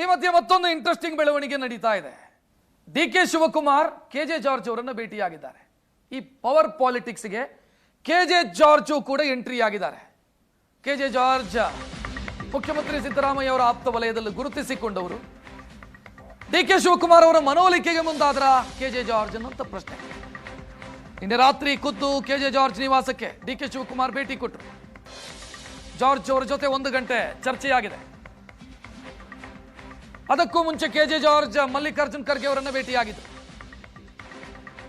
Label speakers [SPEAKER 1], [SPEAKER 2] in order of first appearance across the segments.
[SPEAKER 1] ಈ ಮಧ್ಯೆ ಮತ್ತೊಂದು ಇಂಟ್ರೆಸ್ಟಿಂಗ್ ಬೆಳವಣಿಗೆ ನಡೀತಾ ಇದೆ. D K Shivakumar, K J George ಅವರನ್ನು ಭೇಟಿಯಾಗಿದ್ದಾರೆ. ಈ ಪವರ್ ಪಾಲಿಟಿಕ್ಸ್ಗೆ ಕೆ ಜೆ ಜಾರ್ಜು ಕೂಡ ಎಂಟ್ರಿ ಆಗಿದ್ದಾರೆ. ಕೆ ಜೆ ಜಾರ್ಜ್, ಮುಖ್ಯಮಂತ್ರಿ ಸಿದ್ದರಾಮಯ್ಯ ಅವರ ಆಪ್ತ ವಲಯದಲ್ಲಿ ಗುರುತಿಸಿಕೊಂಡವರು. ಡಿ ಕೆ ಶಿವಕುಮಾರ್ ಅವರ ಮನವೊಲಿಕೆಗೆ ಮುಂದಾದ್ರ ಕೆ ಜೆ ಜಾರ್ಜ್ ಅನ್ನುವಂಥ ಪ್ರಶ್ನೆ. ನಿನ್ನೆ ರಾತ್ರಿ ಖುದ್ದು ಕೆ ಜೆ ಜಾರ್ಜ್ ನಿವಾಸಕ್ಕೆ ಡಿ ಕೆ ಶಿವಕುಮಾರ್ ಭೇಟಿ ಕೊಟ್ಟರು. ಜಾರ್ಜ್ ಅವರ ಜೊತೆ ಒಂದು ಗಂಟೆ ಚರ್ಚೆಯಾಗಿದೆ. ಅದಕ್ಕೂ ಮುಂಚೆ K J George, Mallikarjun Kharge ಅವರನ್ನು ಭೇಟಿಯಾಗಿದ್ದರು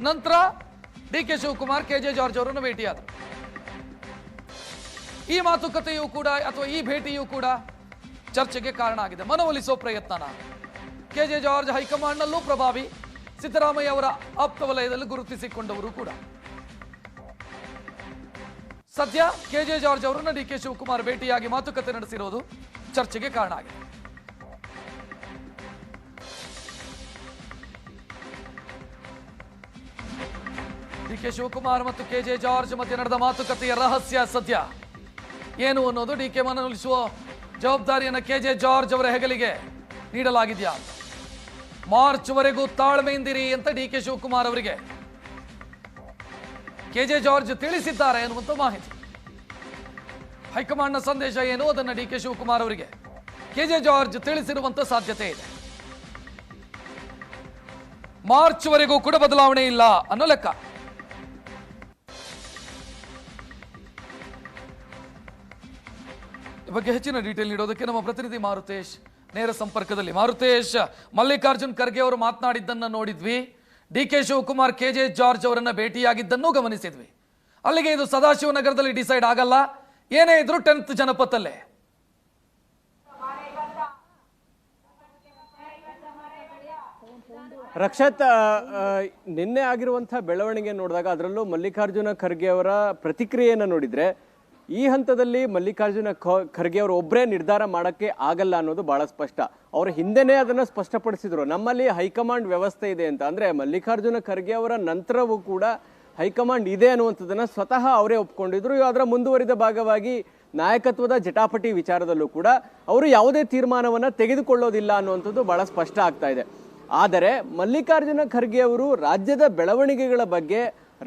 [SPEAKER 1] ನಂತರ D K Shivakumar, K J George ಅವರನ್ನು ಭೇಟಿಯಾದರು. ಈ ಮಾತುಕತೆಯೂ ಕೂಡ, ಅಥವಾ ಈ ಭೇಟಿಯೂ ಕೂಡ ಚರ್ಚೆಗೆ ಕಾರಣ ಆಗಿದೆ. ಮನವೊಲಿಸುವ ಪ್ರಯತ್ನ ಕೆ ಜೆ ಜಾರ್ಜ್ ಹೈಕಮಾಂಡ್ನಲ್ಲೂ ಪ್ರಭಾವಿ, ಸಿದ್ದರಾಮಯ್ಯ ಅವರ ಆಪ್ತ ವಲಯದಲ್ಲಿ ಗುರುತಿಸಿಕೊಂಡವರು ಕೂಡ. ಸದ್ಯ ಕೆ ಜೆ ಜಾರ್ಜ್ ಅವರನ್ನು ಡಿ ಕೆ ಶಿವಕುಮಾರ್ ಭೇಟಿಯಾಗಿ ಮಾತುಕತೆ ನಡೆಸಿರೋದು ಚರ್ಚೆಗೆ ಕಾರಣ ಆಗಿದೆ. ಡಿ ಕೆ ಶಿವಕುಮಾರ್ ಮತ್ತು ಕೆ ಜೆ ಜಾರ್ಜ್ ಮಧ್ಯೆ ನಡೆದ ಮಾತುಕತೆಯ ರಹಸ್ಯ ಸದ್ಯ? ಏನು ಅನ್ನೋದು ಡಿ ಕೆ ಮನವೊಲಿಸುವ ಜವಾಬ್ದಾರಿಯನ್ನು ಕೆ ಜೆ ಜಾರ್ಜ್ ಅವರ ಹೆಗಲಿಗೆ ನೀಡಲಾಗಿದೆಯಾ? ಮಾರ್ಚ್ ವರೆಗೂ ತಾಳ್ಮೆಯಿಂದಿರಿ ಅಂತ ಡಿ ಕೆ ಶಿವಕುಮಾರ್ ಅವರಿಗೆ ಕೆ ಜೆ ಜಾರ್ಜ್ ತಿಳಿಸಿದ್ದಾರೆ ಅನ್ನುವಂಥ ಮಾಹಿತಿ. ಹೈಕಮಾಂಡ್ನ ಸಂದೇಶ ಏನು? ಅದನ್ನು ಡಿ ಕೆ ಶಿವಕುಮಾರ್ ಅವರಿಗೆ ಕೆ ಜೆ ಜಾರ್ಜ್ ತಿಳಿಸಿರುವಂತ ಸಾಧ್ಯತೆ ಇದೆ. ಮಾರ್ಚ್ ವರೆಗೂ ಕೂಡ ಬದಲಾವಣೆ ಇಲ್ಲ ಅನ್ನೋ ಲೆಕ್ಕ. ಬಗ್ಗೆ ಹೆಚ್ಚಿನ ಡೀಟೇಲ್ ನೀಡೋದಕ್ಕೆ ನಮ್ಮ ಪ್ರತಿನಿಧಿ ಮಾರುತೇಶ್ ನೇರ ಸಂಪರ್ಕದಲ್ಲಿ. ಮಾರುತೇಶ್, ಮಲ್ಲಿಕಾರ್ಜುನ್ ಖರ್ಗೆ ಅವರು ಮಾತನಾಡಿದ್ದನ್ನು ನೋಡಿದ್ವಿ. D K Shivakumar, K J George ಅವರನ್ನ ಭೇಟಿಯಾಗಿದ್ದನ್ನು ಗಮನಿಸಿದ್ವಿ. ಅಲ್ಲಿಗೆ ಇದು ಸದಾಶಿವನಗರದಲ್ಲಿ ಡಿಸೈಡ್ ಆಗಲ್ಲ. ಏನೇ ಇದ್ರು ಟೆಂತ್ ಜನಪಥಲ್ಲೇ
[SPEAKER 2] ರಕ್ಷತ್ ನಿನ್ನೆ ಆಗಿರುವಂತಹ ಬೆಳವಣಿಗೆ ನೋಡಿದಾಗ ಅದರಲ್ಲೂ ಮಲ್ಲಿಕಾರ್ಜುನ ಖರ್ಗೆ ಅವರ ಪ್ರತಿಕ್ರಿಯೆಯನ್ನು ನೋಡಿದ್ರೆ ಈ ಹಂತದಲ್ಲಿ ಮಲ್ಲಿಕಾರ್ಜುನ ಖರ್ಗೆ ಅವರು ಒಬ್ಬರೇ ನಿರ್ಧಾರ ಮಾಡೋಕ್ಕೆ ಆಗಲ್ಲ ಅನ್ನೋದು ಬಹಳ ಸ್ಪಷ್ಟ. ಅವರ ಹಿಂದೆನೇ ಅದನ್ನು ಸ್ಪಷ್ಟಪಡಿಸಿದ್ರು. ನಮ್ಮಲ್ಲಿ ಹೈಕಮಾಂಡ್ ವ್ಯವಸ್ಥೆ ಇದೆ ಅಂತ. ಅಂದರೆ ಮಲ್ಲಿಕಾರ್ಜುನ ಖರ್ಗೆ ಅವರ ನಂತರವೂ ಕೂಡ ಹೈಕಮಾಂಡ್ ಇದೆ ಅನ್ನುವಂಥದ್ದನ್ನು ಸ್ವತಃ ಅವರೇ ಒಪ್ಕೊಂಡಿದ್ರು. ಅದರ ಮುಂದುವರಿದ ಭಾಗವಾಗಿ ನಾಯಕತ್ವದ ಜಟಾಪಟಿ ವಿಚಾರದಲ್ಲೂ ಕೂಡ ಅವರು ಯಾವುದೇ ತೀರ್ಮಾನವನ್ನು ತೆಗೆದುಕೊಳ್ಳೋದಿಲ್ಲ ಅನ್ನುವಂಥದ್ದು ಬಹಳ ಸ್ಪಷ್ಟ ಆಗ್ತಾ ಇದೆ. ಆದರೆ ಮಲ್ಲಿಕಾರ್ಜುನ ಖರ್ಗೆ ಅವರು ರಾಜ್ಯದ ಬೆಳವಣಿಗೆಗಳ ಬಗ್ಗೆ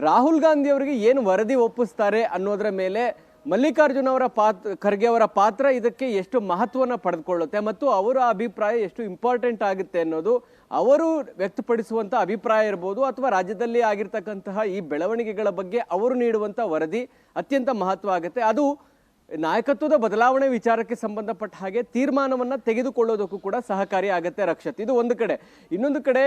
[SPEAKER 2] ರಾಹುಲ್ ಗಾಂಧಿ ಅವರಿಗೆ ಏನು ವರದಿ ಒಪ್ಪಿಸ್ತಾರೆ ಅನ್ನೋದರ ಮೇಲೆ ಮಲ್ಲಿಕಾರ್ಜುನ ಅವರ ಪಾತ್ರ ಖರ್ಗೆ ಅವರ ಪಾತ್ರ ಇದಕ್ಕೆ ಎಷ್ಟು ಮಹತ್ವನ ಪಡೆದುಕೊಳ್ಳುತ್ತೆ ಮತ್ತು ಅವರ ಅಭಿಪ್ರಾಯ ಎಷ್ಟು ಇಂಪಾರ್ಟೆಂಟ್ ಆಗುತ್ತೆ ಅನ್ನೋದು ಅವರು ವ್ಯಕ್ತಪಡಿಸುವಂಥ ಅಭಿಪ್ರಾಯ ಇರ್ಬೋದು ಅಥವಾ ರಾಜ್ಯದಲ್ಲಿ ಆಗಿರ್ತಕ್ಕಂತಹ ಈ ಬೆಳವಣಿಗೆಗಳ ಬಗ್ಗೆ ಅವರು ನೀಡುವಂಥ ವರದಿ ಅತ್ಯಂತ ಮಹತ್ವ ಆಗುತ್ತೆ. ಅದು ನಾಯಕತ್ವದ ಬದಲಾವಣೆ ವಿಚಾರಕ್ಕೆ ಸಂಬಂಧಪಟ್ಟ ಹಾಗೆ ತೀರ್ಮಾನವನ್ನು ತೆಗೆದುಕೊಳ್ಳೋದಕ್ಕೂ ಕೂಡ ಸಹಕಾರಿ ಆಗುತ್ತೆ ರಕ್ಷತ್. ಇದು ಒಂದು ಕಡೆ. ಇನ್ನೊಂದು ಕಡೆ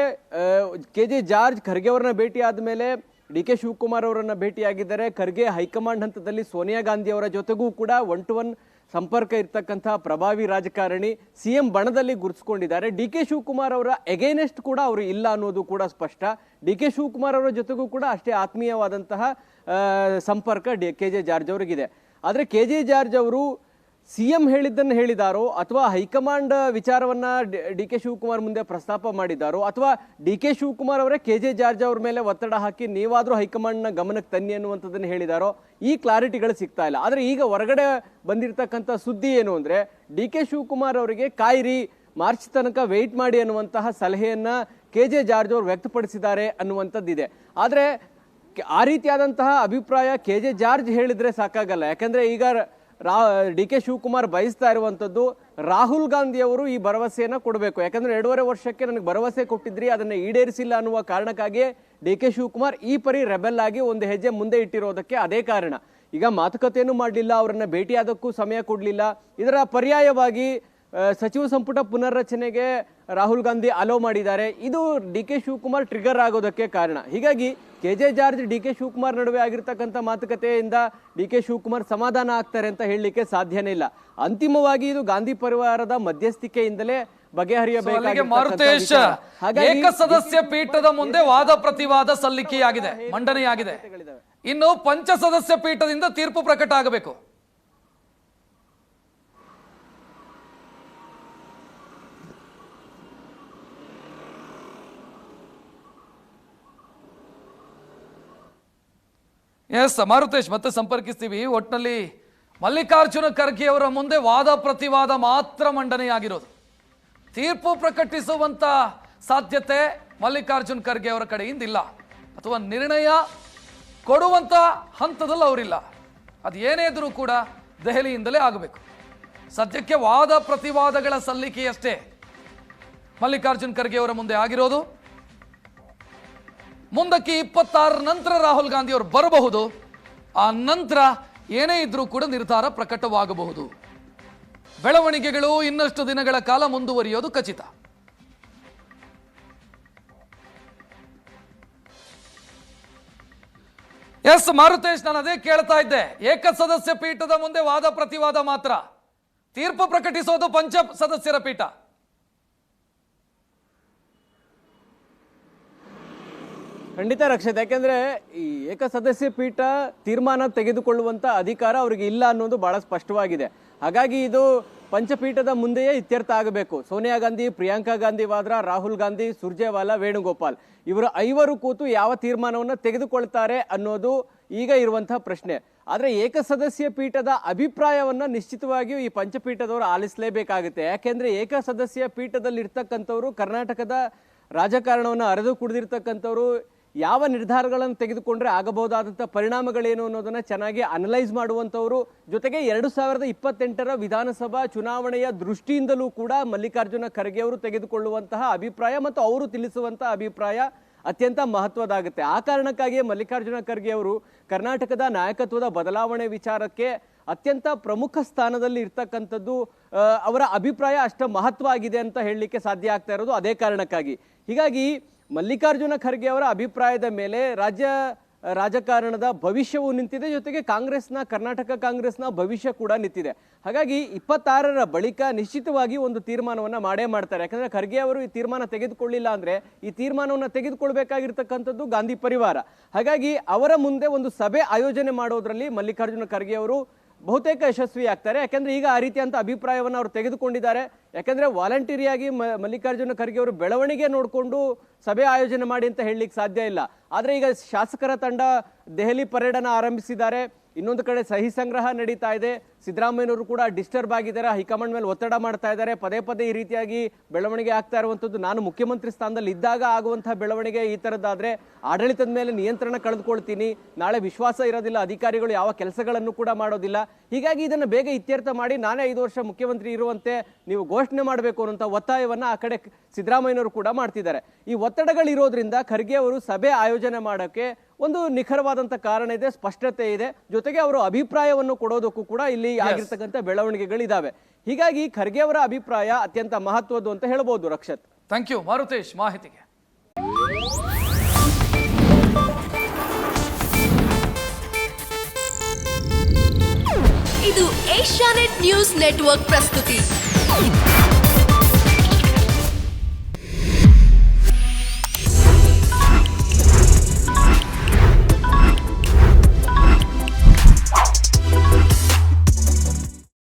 [SPEAKER 2] ಕೆ ಜೆ ಜಾರ್ಜ್ ಖರ್ಗೆ ಅವರನ್ನ ಭೇಟಿ ಆದ್ಮೇಲೆ ಡಿ ಕೆ ಶಿವಕುಮಾರ್ ಅವರನ್ನು ಭೇಟಿಯಾಗಿದ್ದಾರೆ. ಖರ್ಗೆ ಹೈಕಮಾಂಡ್ ಹಂತದಲ್ಲಿ ಸೋನಿಯಾ ಗಾಂಧಿ ಅವರ ಜೊತೆಗೂ ಕೂಡ ಒನ್ ಟು ಒನ್ ಸಂಪರ್ಕ ಇರ್ತಕ್ಕಂತಹ ಪ್ರಭಾವಿ ರಾಜಕಾರಣಿ ಸಿ ಎಂ ಬಣದಲ್ಲಿ ಗುರುತಿಸಿಕೊಂಡಿದ್ದಾರೆ. ಡಿ ಕೆ ಶಿವಕುಮಾರ್ ಅವರ ಎಗೈನೆಸ್ಟ್ ಕೂಡ ಅವರು ಇಲ್ಲ ಅನ್ನೋದು ಕೂಡ ಸ್ಪಷ್ಟ. ಡಿ ಕೆ ಶಿವಕುಮಾರ್ ಅವರ ಜೊತೆಗೂ ಕೂಡ ಅಷ್ಟೇ ಆತ್ಮೀಯವಾದಂತಹ ಸಂಪರ್ಕ ಡಿ ಕೆ ಜೆ ಜಾರ್ಜ್ ಅವರಿಗಿದೆ. ಆದರೆ ಕೆ ಜೆ ಜಾರ್ಜ್ ಅವರು ಸಿಎಂ ಹೇಳಿದ್ದನ್ನು ಹೇಳಿದಾರೋ ಅಥವಾ ಹೈಕಮಾಂಡ್ ವಿಚಾರವನ್ನ ಡಿ ಕೆ ಶಿವಕುಮಾರ್ ಮುಂದೆ ಪ್ರಸ್ತಾಪ ಮಾಡಿದಾರೋ ಅಥವಾ ಡಿ ಕೆ ಶಿವಕುಮಾರ್ ಅವರೇ ಕೆ ಜೆ ಜಾರ್ಜ್ ಅವ್ರ ಮೇಲೆ ಒತ್ತಡ ಹಾಕಿ ನೀವಾದರೂ ಹೈಕಮಾಂಡ್ನ ಗಮನಕ್ಕೆ ತನ್ನಿ ಅನ್ನುವಂಥದ್ದನ್ನು ಹೇಳಿದಾರೋ ಈ ಕ್ಲಾರಿಟಿಗಳು ಸಿಗ್ತಾ ಇಲ್ಲ. ಆದರೆ ಈಗ ಹೊರಗಡೆ ಬಂದಿರತಕ್ಕಂಥ ಸುದ್ದಿ ಏನು ಅಂದ್ರೆ ಡಿ ಕೆ ಶಿವಕುಮಾರ್ ಅವರಿಗೆ ಕಾಯಿರಿ, ಮಾರ್ಚ್ ತನಕ ವೆಯ್ಟ್ ಮಾಡಿ ಅನ್ನುವಂತಹ ಸಲಹೆಯನ್ನು ಕೆ ಜೆ ಜಾರ್ಜ್ ಅವರು ವ್ಯಕ್ತಪಡಿಸಿದ್ದಾರೆ ಅನ್ನುವಂಥದ್ದಿದೆ. ಆದರೆ ಆ ರೀತಿಯಾದಂತಹ ಅಭಿಪ್ರಾಯ ಕೆ ಜೆ ಜಾರ್ಜ್ ಹೇಳಿದ್ರೆ ಸಾಕಾಗಲ್ಲ. ಯಾಕಂದ್ರೆ ಈಗ ರಾ, ಡಿ ಕೆ ಶಿವಕುಮಾರ್ ಬಯಸ್ತಾ ಇರುವಂಥದ್ದು ರಾಹುಲ್ ಗಾಂಧಿ ಅವರು ಈ ಭರವಸೆಯನ್ನು ಕೊಡಬೇಕು. ಯಾಕಂದರೆ ಎರಡೂವರೆ ವರ್ಷಕ್ಕೆ ನನಗೆ ಭರವಸೆ ಕೊಟ್ಟಿದ್ರಿ, ಅದನ್ನು ಈಡೇರಿಸಿಲ್ಲ ಅನ್ನುವ ಕಾರಣಕ್ಕಾಗಿ ಡಿ ಕೆ ಶಿವಕುಮಾರ್ ಈ ಪರಿ ರೆಬೆಲ್ ಆಗಿ ಒಂದು ಹೆಜ್ಜೆ ಮುಂದೆ ಇಟ್ಟಿರೋದಕ್ಕೆ ಅದೇ ಕಾರಣ. ಈಗ ಮಾತುಕತೆಯನ್ನು ಮಾಡಲಿಲ್ಲ, ಅವರನ್ನು ಭೇಟಿಯಾದಕ್ಕೂ ಸಮಯ ಕೊಡಲಿಲ್ಲ. ಇದರ ಪರ್ಯಾಯವಾಗಿ ಸಚಿವ ಸಂಪುಟ ಪುನರ್ರಚನೆಗೆ ರಾಹುಲ್ ಗಾಂಧಿ ಅಲೋ ಮಾಡಿದ್ದಾರೆ. ಇದು ಡಿ ಕೆ ಶಿವಕುಮಾರ್ ಟ್ರಿಗರ್ ಆಗೋದಕ್ಕೆ ಕಾರಣ. ಹೀಗಾಗಿ K J George D K Shivakumar ನಡುವೆ ಆಗಿರ್ತಕ್ಕಂಥ ಮಾತುಕತೆಯಿಂದ ಡಿ ಕೆ ಶಿವಕುಮಾರ್ ಸಮಾಧಾನ ಆಗ್ತಾರೆ ಅಂತ ಹೇಳಲಿಕ್ಕೆ ಸಾಧ್ಯನೇ ಇಲ್ಲ. ಅಂತಿಮವಾಗಿ ಇದು ಗಾಂಧಿ ಪರಿವಾರದ ಮಧ್ಯಸ್ಥಿಕೆಯಿಂದಲೇ
[SPEAKER 1] ಮಾರುತೇಶ್ ಏಕಸದಸ್ಯ ಪೀಠದ ಮುಂದೆ ವಾದ ಪ್ರತಿವಾದ ಸಲ್ಲಿಕೆಯಾಗಿದೆ ಮಂಡನೆಯಾಗಿದೆ. ಇನ್ನು ಪಂಚ ಸದಸ್ಯ ಪೀಠದಿಂದ ತೀರ್ಪು ಪ್ರಕಟ ಆಗಬೇಕು. ಎಸ್ ಮಾರುತೇಶ್ ಮತ್ತೆ ಸಂಪರ್ಕಿಸ್ತೀವಿ. ಒಟ್ಟಿನಲ್ಲಿ ಮಲ್ಲಿಕಾರ್ಜುನ ಖರ್ಗೆ ಅವರ ಮುಂದೆ ವಾದ ಪ್ರತಿವಾದ ಮಾತ್ರ ಮಂಡನೆಯಾಗಿರೋದು. ತೀರ್ಪು ಪ್ರಕಟಿಸುವಂತ ಸಾಧ್ಯತೆ ಮಲ್ಲಿಕಾರ್ಜುನ್ ಖರ್ಗೆ ಅವರ ಕಡೆಯಿಂದ ಇಲ್ಲ. ಅಥವಾ ನಿರ್ಣಯ ಕೊಡುವಂತ ಹಂತದಲ್ಲಿ ಅವರಿಲ್ಲ. ಅದು ಏನೇ ಇದ್ರೂ ಕೂಡ ದೆಹಲಿಯಿಂದಲೇ ಆಗಬೇಕು. ಸದ್ಯಕ್ಕೆ ವಾದ ಪ್ರತಿವಾದಗಳ ಸಲ್ಲಿಕೆಯಷ್ಟೇ ಮಲ್ಲಿಕಾರ್ಜುನ ಖರ್ಗೆ ಅವರ ಮುಂದೆ ಆಗಿರೋದು. ಮುಂದಕ್ಕೆ ಇಪ್ಪತ್ತಾರ ನಂತರ ರಾಹುಲ್ ಗಾಂಧಿ ಅವರು ಬರಬಹುದು. ಆ ನಂತರ ಏನೇ ಇದ್ರೂ ಕೂಡ ನಿರ್ಧಾರ ಪ್ರಕಟವಾಗಬಹುದು. ಬೆಳವಣಿಗೆಗಳು ಇನ್ನಷ್ಟು ದಿನಗಳ ಕಾಲ ಮುಂದುವರಿಯೋದು ಖಚಿತ. ಎಸ್ ಮಾರುತೇಶ್ ನಾನು ಅದೇ ಕೇಳ್ತಾ ಇದ್ದೆ. ಏಕಸದಸ್ಯ ಪೀಠದ ಮುಂದೆ ವಾದ ಪ್ರತಿವಾದ ಮಾತ್ರ. ತೀರ್ಪು ಪ್ರಕಟಿಸೋದು ಪಂಚ ಸದಸ್ಯರ ಪೀಠ.
[SPEAKER 2] ಖಂಡಿತ ರಕ್ಷಿತ್. ಯಾಕೆಂದ್ರೆ ಈ ಏಕಸದಸ್ಯ ಪೀಠ ತೀರ್ಮಾನ ತೆಗೆದುಕೊಳ್ಳುವಂತ ಅಧಿಕಾರ ಅವರಿಗೆ ಇಲ್ಲ ಅನ್ನೋದು ಬಹಳ ಸ್ಪಷ್ಟವಾಗಿದೆ. ಹಾಗಾಗಿ ಇದು ಪಂಚಪೀಠದ ಮುಂದೆಯೇ ಇತ್ಯರ್ಥ ಆಗಬೇಕು. ಸೋನಿಯಾ ಗಾಂಧಿ, ಪ್ರಿಯಾಂಕಾ ಗಾಂಧಿ ವಾದ್ರಾ, ರಾಹುಲ್ ಗಾಂಧಿ, ಸುರ್ಜೇವಾಲಾ, ವೇಣುಗೋಪಾಲ್ ಇವರು ಐವರು ಕೂತು ಯಾವ ತೀರ್ಮಾನವನ್ನು ತೆಗೆದುಕೊಳ್ತಾರೆ ಅನ್ನೋದು ಈಗ ಇರುವಂತಹ ಪ್ರಶ್ನೆ. ಆದರೆ ಏಕಸದಸ್ಯ ಪೀಠದ ಅಭಿಪ್ರಾಯವನ್ನ ನಿಶ್ಚಿತವಾಗಿಯೂ ಈ ಪಂಚಪೀಠದವರು ಆಲಿಸಲೇಬೇಕಾಗುತ್ತೆ. ಯಾಕೆಂದ್ರೆ ಏಕಸದಸ್ಯ ಪೀಠದಲ್ಲಿ ಇರ್ತಕ್ಕಂಥವ್ರು ಕರ್ನಾಟಕದ ರಾಜಕಾರಣವನ್ನು ಅರೆದು ಕುಡಿದಿರ್ತಕ್ಕಂಥವ್ರು ಯಾವ ನಿರ್ಧಾರಗಳನ್ನು ತೆಗೆದುಕೊಂಡ್ರೆ ಆಗಬಹುದಾದಂಥ ಪರಿಣಾಮಗಳೇನು ಅನ್ನೋದನ್ನು ಚೆನ್ನಾಗಿ ಅನಲೈಸ್ ಮಾಡುವಂಥವರು. ಜೊತೆಗೆ ಎರಡು ಸಾವಿರದ ಇಪ್ಪತ್ತೆಂಟರ ವಿಧಾನಸಭಾ ಚುನಾವಣೆಯ ದೃಷ್ಟಿಯಿಂದಲೂ ಕೂಡ ಮಲ್ಲಿಕಾರ್ಜುನ ಖರ್ಗೆ ಅವರು ತೆಗೆದುಕೊಳ್ಳುವಂತಹ ಅಭಿಪ್ರಾಯ ಮತ್ತು ಅವರು ತಿಳಿಸುವಂತಹ ಅಭಿಪ್ರಾಯ ಅತ್ಯಂತ ಮಹತ್ವದಾಗುತ್ತೆ. ಆ ಕಾರಣಕ್ಕಾಗಿಯೇ ಮಲ್ಲಿಕಾರ್ಜುನ ಖರ್ಗೆ ಅವರು ಕರ್ನಾಟಕದ ನಾಯಕತ್ವದ ಬದಲಾವಣೆ ವಿಚಾರಕ್ಕೆ ಅತ್ಯಂತ ಪ್ರಮುಖ ಸ್ಥಾನದಲ್ಲಿ ಇರ್ತಕ್ಕಂಥದ್ದು ಅವರ ಅಭಿಪ್ರಾಯ ಅಷ್ಟು ಮಹತ್ವ ಆಗಿದೆ ಅಂತ ಹೇಳಲಿಕ್ಕೆ ಸಾಧ್ಯ ಆಗ್ತಾ ಇರೋದು ಅದೇ ಕಾರಣಕ್ಕಾಗಿ. ಹೀಗಾಗಿ ಮಲ್ಲಿಕಾರ್ಜುನ ಖರ್ಗೆ ಅವರ ಅಭಿಪ್ರಾಯದ ಮೇಲೆ ರಾಜ್ಯ ರಾಜಕಾರಣದ ಭವಿಷ್ಯವು ನಿಂತಿದೆ, ಜೊತೆಗೆ ಕಾಂಗ್ರೆಸ್ನ, ಕರ್ನಾಟಕ ಕಾಂಗ್ರೆಸ್ನ ಭವಿಷ್ಯ ಕೂಡ ನಿಂತಿದೆ. ಹಾಗಾಗಿ ಇಪ್ಪತ್ತಾರರ ಬಳಿಕ ನಿಶ್ಚಿತವಾಗಿ ಒಂದು ತೀರ್ಮಾನವನ್ನು ಮಾಡೇ ಮಾಡ್ತಾರೆ. ಯಾಕಂದರೆ ಖರ್ಗೆ ಅವರು ಈ ತೀರ್ಮಾನ ತೆಗೆದುಕೊಳ್ಳಿಲ್ಲ ಅಂದರೆ ಈ ತೀರ್ಮಾನವನ್ನು ತೆಗೆದುಕೊಳ್ಬೇಕಾಗಿರ್ತಕ್ಕಂಥದ್ದು ಗಾಂಧಿ ಪರಿವಾರ. ಹಾಗಾಗಿ ಅವರ ಮುಂದೆ ಒಂದು ಸಭೆ ಆಯೋಜನೆ ಮಾಡೋದ್ರಲ್ಲಿ ಮಲ್ಲಿಕಾರ್ಜುನ ಖರ್ಗೆ ಅವರು ಬಹುತೇಕ ಯಶಸ್ವಿ ಆಗ್ತಾರೆ. ಯಾಕಂದ್ರೆ ಈಗ ಆ ರೀತಿಯಂತ ಅಭಿಪ್ರಾಯವನ್ನು ಅವರು ತೆಗೆದುಕೊಂಡಿದ್ದಾರೆ. ಯಾಕಂದ್ರೆ ವಾಲಂಟಿಯರಿಯಾಗಿ ಮಲ್ಲಿಕಾರ್ಜುನ ಖರ್ಗೆ ಅವರು ಬೆಳವಣಿಗೆ ನೋಡಿಕೊಂಡು ಸಭೆ ಆಯೋಜನೆ ಮಾಡಿ ಅಂತ ಹೇಳಲಿಕ್ಕೆ ಸಾಧ್ಯ ಇಲ್ಲ. ಆದರೆ ಈಗ ಶಾಸಕರ ತಂಡ ದೆಹಲಿ ಪರೇಡನ್ನು ಆರಂಭಿಸಿದ್ದಾರೆ. ಇನ್ನೊಂದು ಕಡೆ ಸಹಿ ಸಂಗ್ರಹ ನಡೀತಾ ಇದೆ. ಸಿದ್ದರಾಮಯ್ಯನವರು ಕೂಡ ಡಿಸ್ಟರ್ಬ್ ಆಗಿದ್ದಾರೆ. ಹೈಕಮಾಂಡ್ ಮೇಲೆ ಒತ್ತಡ ಮಾಡ್ತಾ ಇದ್ದಾರೆ. ಪದೇ ಪದೇ ಈ ರೀತಿಯಾಗಿ ಬೆಳವಣಿಗೆ ಆಗ್ತಾ ಇರುವಂಥದ್ದು ನಾನು ಮುಖ್ಯಮಂತ್ರಿ ಸ್ಥಾನದಲ್ಲಿ ಇದ್ದಾಗ ಆಗುವಂತಹ ಬೆಳವಣಿಗೆ ಈ ಥರದ್ದಾದರೆ ಆಡಳಿತದ ಮೇಲೆ ನಿಯಂತ್ರಣ ಕಳೆದುಕೊಳ್ತೀನಿ. ನಾಳೆ ವಿಶ್ವಾಸ ಇರೋದಿಲ್ಲ. ಅಧಿಕಾರಿಗಳು ಯಾವ ಕೆಲಸಗಳನ್ನು ಕೂಡ ಮಾಡೋದಿಲ್ಲ. ಹೀಗಾಗಿ ಇದನ್ನು ಬೇಗ ಇತ್ಯರ್ಥ ಮಾಡಿ ನಾನೇ ಐದು ವರ್ಷ ಮುಖ್ಯಮಂತ್ರಿ ಇರುವಂತೆ ನೀವು ಘೋಷಣೆ ಮಾಡಬೇಕು ಅನ್ನೋಂಥ ಒತ್ತಾಯವನ್ನು ಆ ಕಡೆ ಸಿದ್ದರಾಮಯ್ಯನವರು ಕೂಡ ಮಾಡ್ತಿದ್ದಾರೆ. ಈ ಒತ್ತಡಗಳಿರೋದ್ರಿಂದ ಖರ್ಗೆ ಅವರು ಸಭೆ ಆಯೋಜನೆ ಮಾಡೋಕೆ ಒಂದು ನಿಖರವಾದಂತ ಕಾರಣ ಇದೆ ಸ್ಪಷ್ಟತೆ ಇದೆ. ಜೊತೆಗೆ ಅವರು ಅಭಿಪ್ರಾಯವನ್ನು ಕೊಡೋದಕ್ಕೂ ಕೂಡ ಇಲ್ಲಿ ಆಗಿರ್ತಕ್ಕಂಥ ಬೆಳವಣಿಗೆಗಳಿದ್ದಾವೆ ಹೀಗಾಗಿ ಖರ್ಗೆ ಅವರ ಅಭಿಪ್ರಾಯ ಅತ್ಯಂತ ಮಹತ್ವದ್ದು ಅಂತ ಹೇಳ್ಬೋದು ರಕ್ಷತ್.
[SPEAKER 1] ಥ್ಯಾಂಕ್ ಯು ಮಾರುತೇಶ್ ಮಾಹಿತಿಗೆ.
[SPEAKER 3] ಇದು ಏಷ್ಯಾನೆಟ್ ನ್ಯೂಸ್ ನೆಟ್ವರ್ಕ್ ಪ್ರಸ್ತುತಿ.